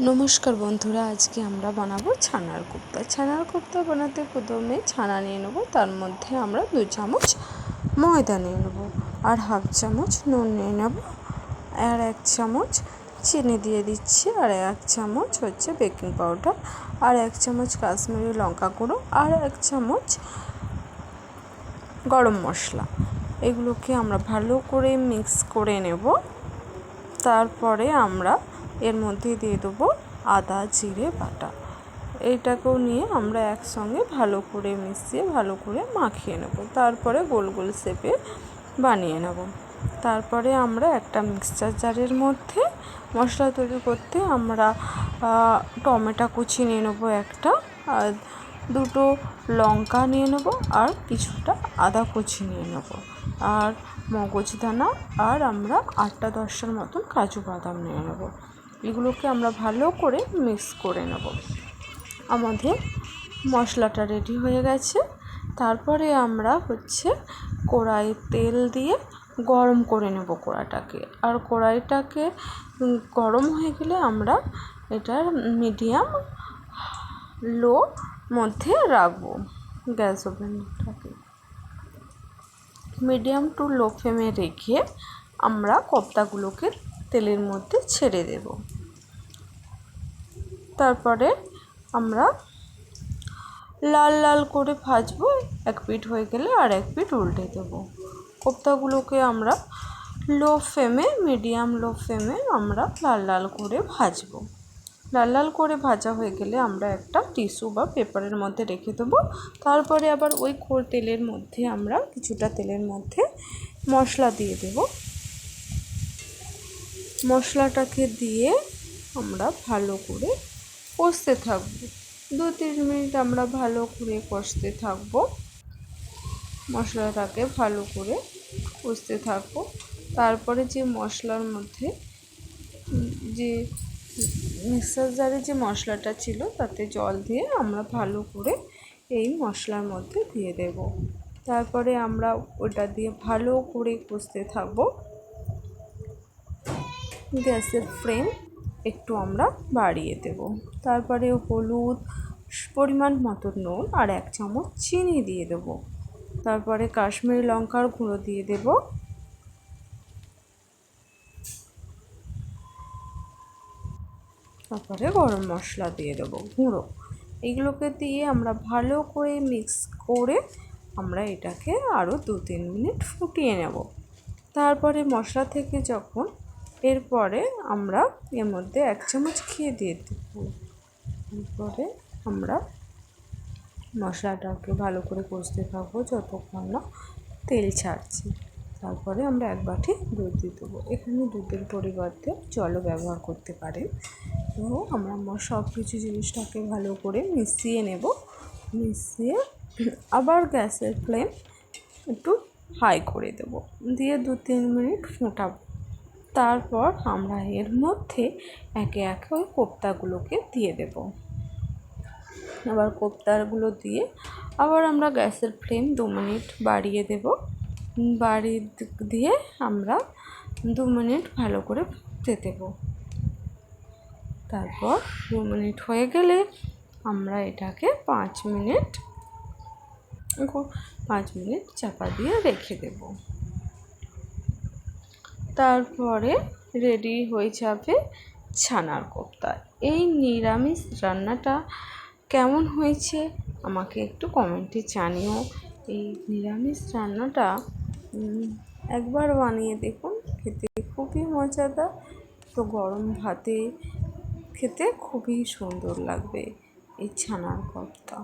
নমস্কার বন্ধুরা, আজকে আমরা বানাবো ছানার কোপ্তা ছানার কোপ্তা বানাতে প্রথমে ছানা নিয়ে নেব, তার মধ্যে আমরা দু চামচ ময়দা নিয়ে নেব আর হাফ চামচ নুন নিয়ে নেব আর এক চামচ চিনি দিয়ে দিচ্ছি আর এক চামচ হচ্ছে বেকিং পাউডার আর এক চামচ কাশ্মীরি লঙ্কা গুঁড়ো আর এক চামচ গরম মশলা। এগুলোকে আমরা ভালো করে মিক্স করে নেব। তারপরে আমরা এর মধ্যে দিয়ে দেবো আদা, জিরে, বাটা। এইটাকেও নিয়ে আমরা একসঙ্গে ভালো করে মিশিয়ে, ভালো করে মাখিয়ে নেব। তারপরে গোল গোল শেপে বানিয়ে নেব। তারপরে আমরা একটা মিক্সচার জারের মধ্যে মশলা তৈরি করতে আমরা টমেটো কুচি নিয়ে নেব একটা, আর দুটো লঙ্কা নিয়ে নেব, আর কিছুটা আদা কুচি নিয়ে নেব। আর মগজদানা, আর আমরা আটটা দশটার মতন কাজু বাদাম নিয়ে নেব। এগুলোকে আমরা ভালো করে মিক্স করে নেব। আমাদের মশলাটা রেডি হয়ে গেছে। তারপরে আমরা হচ্ছে কড়াই তেল দিয়ে গরম করে নেব কড়াটাকে আর কড়াইটাকে গরম হয়ে গেলে আমরা এটার মিডিয়াম লো মধ্যে রাখব গ্যাস ওভেনটাকে। মিডিয়াম টু লো ফ্লেমে রেখে আমরা কপ্তাগুলোকে তেলের মধ্যে ছেড়ে দেব। তারপরে আমরা লাল লাল করে ভাজবো, এক পিঠ হয়ে গেলে আর এক পিঠ উল্টে দেবো। কোপ্তাগুলোকে আমরা লো ফ্লেমে, মিডিয়াম লো ফ্লেমে আমরা লাল লাল করে ভাজবো। লাল লাল করে ভাজা হয়ে গেলে আমরা একটা টিস্যু বা পেপারের মধ্যে রেখে দেবো। তারপরে আবার ওই তেলের মধ্যে আমরা কিছুটা তেলের মধ্যে মশলা দিয়ে দেবো। মশলাটাকে দিয়ে আমরা ভালো করে কষতে থাকব। দু তিন মিনিট আমরা ভালো করে কষতে থাকব। মশলাটাকে ভালো করে কষতে থাকব। তারপরে যে মশলার মধ্যে যে মিক্সার জারে যে মশলাটা ছিল, তাতে জল দিয়ে আমরা ভালো করে এই মশলার মধ্যে দিয়ে দেব। তারপরে আমরা ওটা দিয়ে ভালো করে কষতে থাকব। গ্যাসের ফ্লেম একটু আমরা বাড়িয়ে দেব। তারপরে হলুদ পরিমাণ মতো নুন আর এক চামচ চিনি দিয়ে দেব। তারপরে কাশ্মীরি লঙ্কার গুঁড়ো দিয়ে দেব। তারপরে গরম মশলা দিয়ে দেবো, গুঁড়ো। এগুলোকে দিয়ে আমরা ভালো করে মিক্স করে আমরা এটাকে আরও দু তিন মিনিট ফুটিয়ে নেব। তারপরে মশলা থেকে যখন এরপরে আমরা এর মধ্যে এক চামচ ঘি দিয়ে দেবো। এরপরে আমরা মশলাটাকে ভালো করে কষতে থাকব যতক্ষণ না তেল ছাড়ছে। তারপরে আমরা এক বাটি দুধ দিয়ে দেবো। এখানে দুধের পরিবর্তে জলও ব্যবহার করতে পারেন। তো আমরা সব কিছু জিনিসটাকে ভালো করে মিশিয়ে নেব। মিশিয়ে আবার গ্যাসের ফ্লেম একটু হাই করে দেবো। দিয়ে দু তিন মিনিট ফোটাবো। তারপর আমরা এর মধ্যে একে একে ওই কোপ্তাগুলোকে দিয়ে দেব। আবার কোপ্তাগুলো দিয়ে আবার আমরা গ্যাসের ফ্লেম দু মিনিট বাড়িয়ে দেব। বাড়িয়ে দিয়ে আমরা দু মিনিট ভালো করে ফুটতে দেব। তারপর দু মিনিট হয়ে গেলে আমরা এটাকে পাঁচ মিনিট পাঁচ মিনিট চাপা দিয়ে রেখে দেবো। তারপরে রেডি হয়ে যাবে ছানার কোপ্তা। এই নিরামিষ রান্নাটা কেমন হয়েছে আমাকে একটু কমেন্টে জানিও। এই নিরামিষ রান্নাটা একবার বানিয়ে দেখুন, খেতে খুবই মজাদার। তো গরম ভাতে খেতে খুবই সুন্দর লাগবে এই ছানার কোপ্তা।